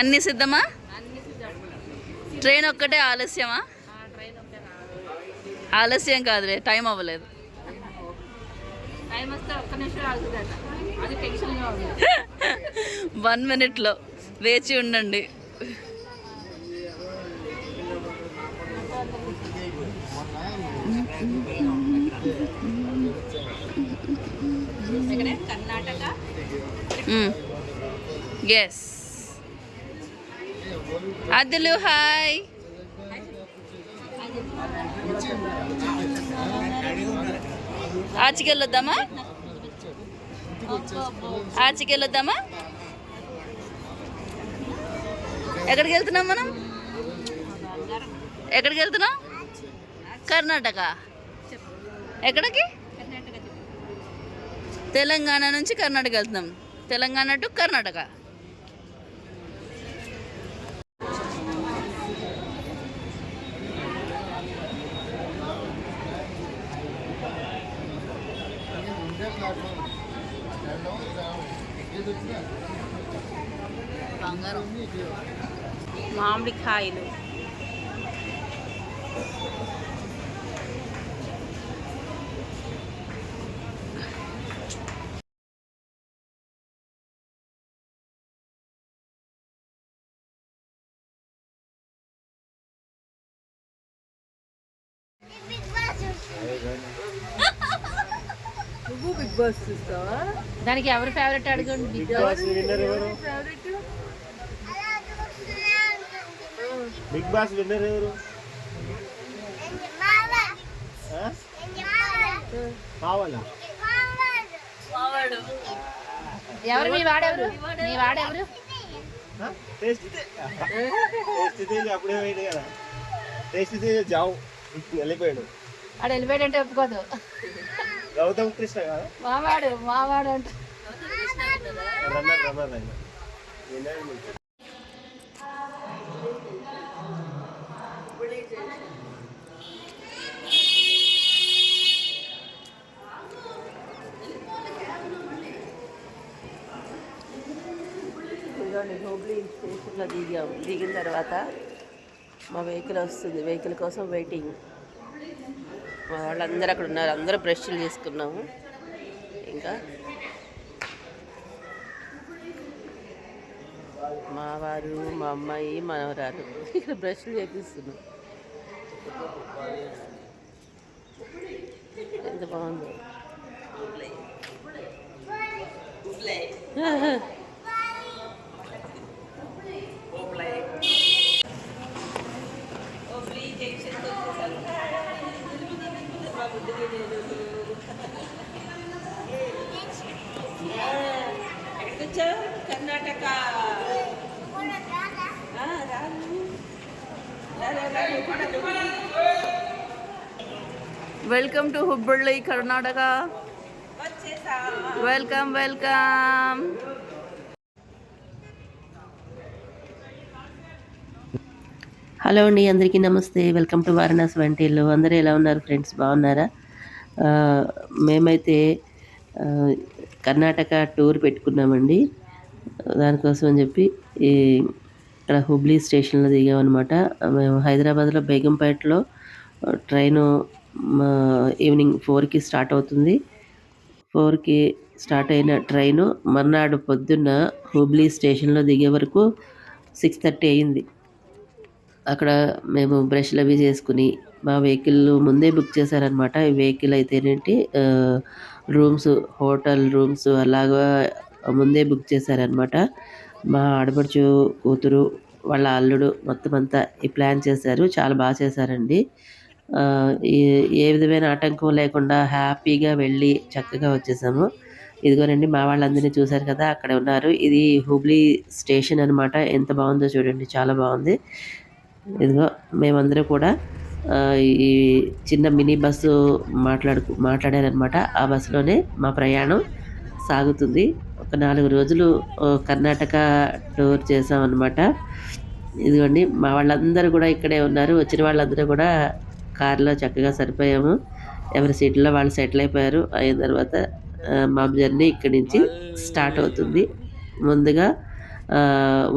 అన్ని సిద్ధమా? ట్రైన్ ఒక్కటే ఆలస్యమా? ఆలస్యం కాదులే టైం అవ్వలేదు. వన్ మినిట్లో వేచి ఉండండి. కర్ణాటక? ఎస్ అదులు హాయ్. ఆచికెళ్ళొద్దామా? ఆచికెళ్ళొద్దామా? ఎక్కడికి వెళ్తున్నాం మనం? ఎక్కడికి వెళ్తున్నాం? కర్ణాటక. ఎక్కడికి? తెలంగాణ నుంచి కర్ణాటక వెళ్తున్నాం. తెలంగాణ టు కర్ణాటక. బంగారం. మామిడికాయలు నువ్వు బిగ్ బాస్ చూస్తావా? దానికి ఎవరి ఫేవరెట్ అడగండి బిగ్ బాస్ విన్నర్ ఎవరు? ఫేవరెట్ బిగ్ బాస్ విన్నర్ ఎవరు? కావాలా ఎవరు? మీ వాడెవరు? మీ వాడెవరు? ఆ? టేస్ట్ తే- టేస్ట్ తేజ్ అప్పుడే పోయింది కదా. టేస్ట్ తేజ్ జావు. వెళ్ళిపోయాడు. ఒప్పుకోదు. గౌతమ్ కృష్ణ కదా? మావాడు మావాడు అంటే. స్టేషన్లో దిగాము దిగిన తర్వాత మా వెహికల్ వస్తుంది. వెహికల్ కోసం వెయిటింగ్ మా వాళ్ళందరూ అక్కడ ఉన్నారు. అందరూ బ్రష్లు చేసుకున్నాము ఇంకా మా వారు మా అమ్మాయి మనవరాలు ఇక్కడ బ్రష్లు చేపిస్తున్నాం ఎంత బాగుందో. Karnataka. Welcome to Hubballi Karnataka welcome welcome hello అండి అందరికీ నమస్తే. వెల్కమ్ టు వారణాసి వంటిల్లు అందరూ ఎలా ఉన్నారు ఫ్రెండ్స్ బాగున్నారా? మేమైతే కర్ణాటక టూర్ పెట్టుకున్నామండి. దానికోసం అని చెప్పి ఈ ఇక్కడ హుబ్లీ స్టేషన్లో దిగామన్నమాట. మేము హైదరాబాద్లో బేగంపేటలో ట్రైను మా ఈవినింగ్ ఫోర్కి స్టార్ట్ అవుతుంది. ఫోర్కి స్టార్ట్ అయిన ట్రైను మర్నాడు పొద్దున్న హుబ్లీ స్టేషన్లో దిగే వరకు సిక్స్ థర్టీ అయింది. అక్కడ మేము బ్రష్లు అవి చేసుకుని మా వెహికల్ ముందే బుక్ చేశారనమాట ఈ వెహికల్ అయితేనేంటి ఆ, రూమ్స్ హోటల్ రూమ్స్ అలాగా ముందే బుక్ చేశారనమాట మా ఆడపడుచు కూతురు వాళ్ళ అల్లుడు మొత్తం అంతా ఈ ప్లాన్ చేశారు. చాలా బాగా చేశారండి. ఏ- విధమైన ఆటంకం లేకుండా హ్యాపీగా వెళ్ళి చక్కగా వచ్చేసాము. ఇదిగోనండి మా వాళ్ళందరినీ చూశారు కదా అక్కడ ఉన్నారు. ఇది హుబ్లీ స్టేషన్ అన్నమాట. ఎంత బాగుందో చూడండి చాలా బాగుంది. ఇదిగో మేమందరం కూడా ఈ చిన్న మినీ బస్సు మాట్లాడుకు మాట్లాడారనమాట ఆ బస్సులోనే మా ప్రయాణం సాగుతుంది. ఒక నాలుగు రోజులు కర్ణాటక టూర్ చేసామన్నమాట ఇదిగోండి మా వాళ్ళందరూ కూడా ఇక్కడే ఉన్నారు. వచ్చిన వాళ్ళందరూ కూడా కారులో చక్కగా సరిపోయాము. ఎవరి సీట్లో వాళ్ళు సెటిల్ అయిపోయారు. అయిన తర్వాత మా జర్నీ ఇక్కడి నుంచి స్టార్ట్ అవుతుంది. ముందుగా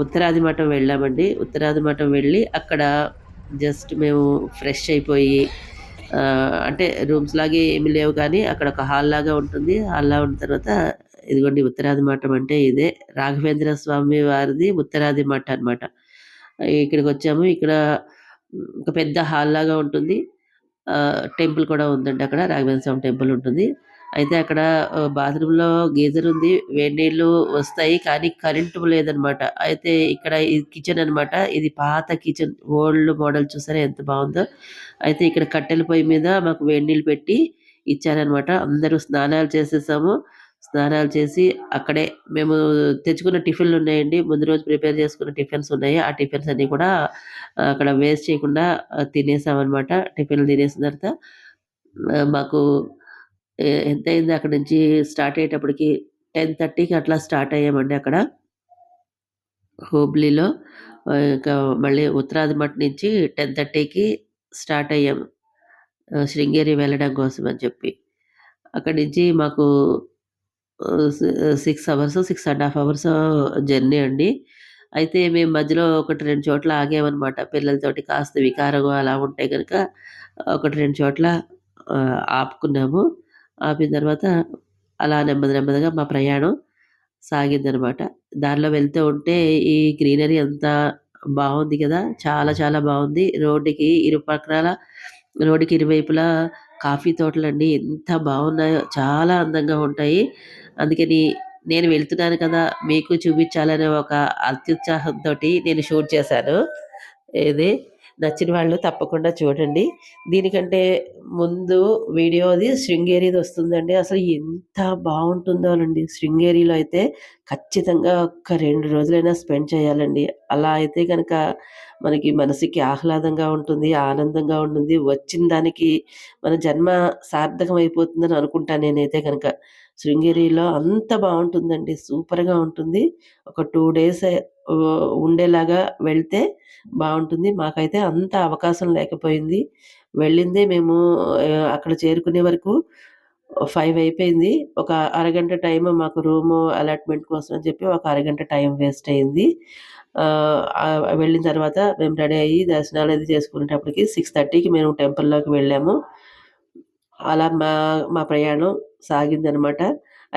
ఉత్తరాది మఠం వెళ్ళామండి. ఉత్తరాది మఠం వెళ్ళి అక్కడ జస్ట్ మేము ఫ్రెష్ అయిపోయి అంటే రూమ్స్ లాగే ఏమి లేవు కానీ అక్కడ ఒక హాల్ లాగా ఉంటుంది. హాల్లా ఉన్న తర్వాత ఇదిగోండి ఉత్తరాది మఠం అంటే ఇదే. రాఘవేంద్ర స్వామి వారిది ఉత్తరాది మఠం అన్నమాట. ఇక్కడికి వచ్చాము. ఇక్కడ ఒక పెద్ద హాల్ లాగా ఉంటుంది. ఆ, టెంపుల్ కూడా ఉందండి అక్కడ. రాఘవేంద్ర స్వామి టెంపుల్ ఉంటుంది. అయితే అక్కడ బాత్రూమ్ బాత్రూంలో గీజర్ ఉంది వేడి నీళ్ళు వస్తాయి కానీ కరెంటు లేదనమాట. అయితే ఇక్కడ ఇది కిచెన్ అన్నమాట. ఇది పాత కిచెన్ ఓల్డ్ మోడల్ చూసారా ఎంత బాగుందో. అయితే ఇక్కడ కట్టెల పొయ్యి మీద మాకు వేడి నీళ్ళు పెట్టి ఇచ్చారనమాట అందరూ స్నానాలు చేసేసాము. స్నానాలు చేసి అక్కడే మేము తెచ్చుకున్న టిఫిన్లు ఉన్నాయండి. ముందు రోజు ప్రిపేర్ చేసుకున్న టిఫిన్స్ ఉన్నాయి. ఆ టిఫిన్స్ అన్ని కూడా అక్కడ వేస్ట్ చేయకుండా తినేసామన్నమాట. టిఫిన్లు తినేసిన తర్వాత మాకు ఎంత అయింది అక్కడ నుంచి స్టార్ట్ అయ్యేటప్పటికి టెన్ థర్టీకి అట్లా స్టార్ట్ అయ్యామండి అక్కడ. హుబ్లీలో ఇంకా మళ్ళీ ఉత్తరాది మఠ్ నుంచి టెన్ థర్టీకి స్టార్ట్ అయ్యాము శృంగేరి వెళ్ళడం కోసం అని చెప్పి. అక్కడి నుంచి మాకు six hours six and half hours journey అండి. అయితే మేము మధ్యలో ఒకటి రెండు చోట్ల ఆగామన్నమాట. పిల్లలతోటి కాస్త వికారం అలా ఉంటే కనుక ఒకటి రెండు చోట్ల ఆపుకున్నాము. ఆపిన తర్వాత అలా నెమ్మది నెమ్మదిగా మా ప్రయాణం సాగిందనమాట. దానిలో వెళ్తూ ఉంటే ఈ గ్రీనరీ అంతా బాగుంది కదా చాలా చాలా బాగుంది. రోడ్డుకి ఇరుపక్కల రోడ్డుకి ఇరువైపులా కాఫీ తోటలండి ఎంత బాగున్నాయో చాలా అందంగా ఉంటాయి. అందుకని నేను వెళ్తున్నాను కదా మీకు చూపించాలనే ఒక అత్యుత్సాహంతో నేను షూట్ చేశాను. ఇది నచ్చిన వాళ్ళు తప్పకుండా చూడండి. దీనికంటే ముందు వీడియోది శృంగేరిది వస్తుందండి. అసలు ఎంత బాగుంటుందోనండి శృంగేరిలో అయితే ఖచ్చితంగా ఒక రెండు రోజులైనా స్పెండ్ చేయాలండి. అలా అయితే కనుక మనకి మనసుకి ఆహ్లాదంగా ఉంటుంది ఆనందంగా ఉంటుంది. వచ్చిన దానికి మన జన్మ సార్థకం అయిపోతుందని అనుకుంటాను నేనైతే కనుక శృంగేరిలో అంత బాగుంటుందండి. సూపర్గా ఉంటుంది. ఒక టూ డేస్ ఉండేలాగా వెళ్తే బాగుంటుంది. మాకైతే అంత అవకాశం లేకపోయింది. వెళ్ళిందే మేము అక్కడ చేరుకునే వరకు ఫైవ్ అయిపోయింది. ఒక అరగంట టైం మాకు రూమ్ అలాట్మెంట్ కోసం అని చెప్పి ఒక అరగంట టైం వేస్ట్ అయింది. వెళ్ళిన తర్వాత మేము రెడీ అయ్యి దర్శనాలు అది చేసుకునేటప్పటికి సిక్స్ థర్టీకి మేము టెంపుల్లోకి వెళ్ళాము. అలా మా మా ప్రయాణం సాగిందనమాట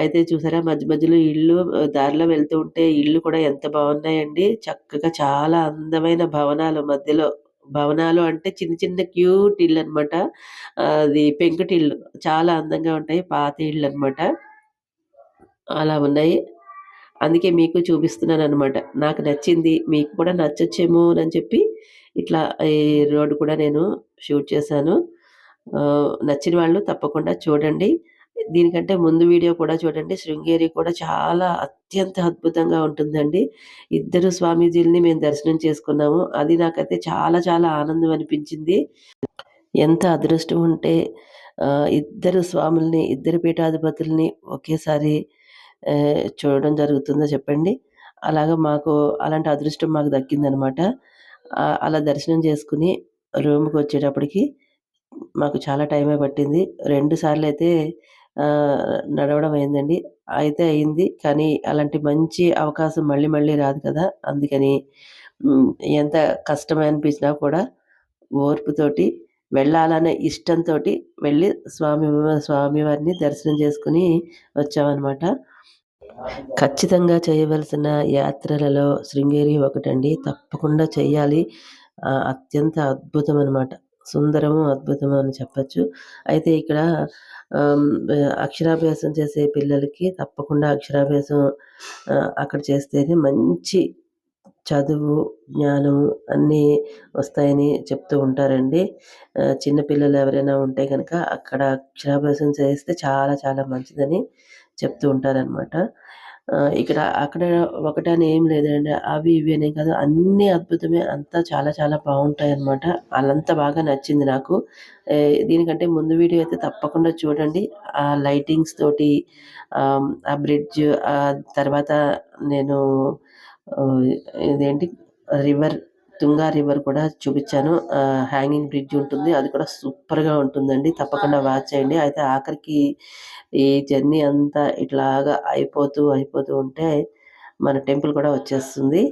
అయితే చూసారా మధ్య మధ్యలో ఇల్లు దారిలో వెళ్తూ ఉంటే ఇల్లు కూడా ఎంత బాగున్నాయండి. చక్కగా చాలా అందమైన భవనాలు మధ్యలో. భవనాలు అంటే చిన్న చిన్న క్యూట్ ఇల్లు అనమాట అది పెంకుటిళ్ళు. చాలా అందంగా ఉంటాయి పాత ఇల్లు అనమాట అలా ఉన్నాయి. అందుకే మీకు చూపిస్తున్నాను అనమాట నాకు నచ్చింది మీకు కూడా నచ్చొచ్చేమో అని చెప్పి ఇట్లా ఈ రోడ్డు కూడా నేను షూట్ చేశాను. నచ్చిన వాళ్ళు తప్పకుండా చూడండి. దీనికంటే ముందు వీడియో కూడా చూడండి. శృంగేరి కూడా చాలా అత్యంత అద్భుతంగా ఉంటుందండి. ఇద్దరు స్వామీజీలని మేము దర్శనం చేసుకున్నాము. అది నాకైతే చాలా చాలా ఆనందం అనిపించింది. ఎంత అదృష్టం ఉంటే ఇద్దరు స్వాముల్ని ఇద్దరు పీఠాధిపతుల్ని ఒకేసారి చూడడం జరుగుతుందో చెప్పండి. అలాగా మాకు అలాంటి అదృష్టం మాకు దక్కిందనమాట. అలా దర్శనం చేసుకుని రూమ్కి వచ్చేటప్పటికి మాకు చాలా టైమే పట్టింది. రెండు సార్లు అయితే నడవడం అయిందండి. అయితే అయింది. కానీ అలాంటి మంచి అవకాశం మళ్ళీ మళ్ళీ రాదు కదా. అందుకని ఎంత కష్టం అనిపించినా కూడా ఓర్పుతోటి వెళ్ళాలనే ఇష్టంతో వెళ్ళి స్వామి స్వామివారిని దర్శనం చేసుకుని వచ్చామన్నమాట ఖచ్చితంగా చేయవలసిన యాత్రలలో శృంగేరి ఒకటండి. తప్పకుండా చేయాలి. అత్యంత అద్భుతం అనమాట సుందరము అద్భుతము అని చెప్పచ్చు. అయితే ఇక్కడ అక్షరాభ్యాసం చేసే పిల్లలకి తప్పకుండా అక్షరాభ్యాసం అక్కడ చేస్తేనే మంచి చదువు జ్ఞానము అన్నీ వస్తాయని చెప్తూ ఉంటారండి. చిన్నపిల్లలు ఎవరైనా ఉంటే కనుక అక్కడ అక్షరాభ్యాసం చేస్తే చాలా చాలా మంచిదని చెప్తూ ఉంటారనమాట ఇక్కడ అక్కడ ఒకటని ఏం లేదండి. అవి ఇవి అనే కాదు. అన్నీ అద్భుతమే. అంతా చాలా చాలా బాగుంటాయి అనమాట అలంతా బాగా నచ్చింది నాకు. దీనికంటే ముందు వీడియో అయితే తప్పకుండా చూడండి. ఆ లైటింగ్స్ తోటి ఆ బ్రిడ్జ్ ఆ తర్వాత నేను ఇదేంటి? రివర్ తుంగా రివర్ కూడా చూపించాను. హ్యాంగింగ్ బ్రిడ్జ్ ఉంటుంది. అది కూడా సూపర్గా ఉంటుందండి. తప్పకుండా వాచ్ చేయండి. అయితే ఆఖరికి ఈ జర్నీ అంతా ఇట్లాగా అయిపోతూ అయిపోతూ ఉంటే మన టెంపుల్ కూడా వచ్చేస్తుంది.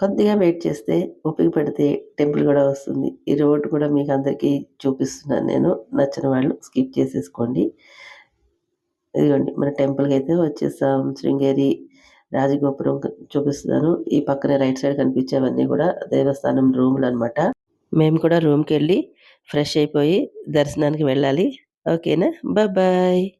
కొద్దిగా వెయిట్ చేస్తే ఓపిక పెడితే టెంపుల్ కూడా వస్తుంది. ఈ రోడ్డు కూడా మీకు అందరికీ చూపిస్తున్నాను నేను. నచ్చిన వాళ్ళు స్కిప్ చేసేసుకోండి. ఇదిగోండి మన టెంపుల్కి అయితే వచ్చేసాం. శృంగేరి రాజగోపురం చూపిస్తున్నాను. ఈ పక్కనే రైట్ సైడ్ కనిపించేవన్నీ కూడా దేవస్థానం రూమ్లు అనమాట మేము కూడా రూమ్కి వెళ్ళి ఫ్రెష్ అయిపోయి దర్శనానికి వెళ్ళాలి. ఓకేనా? బాయ్.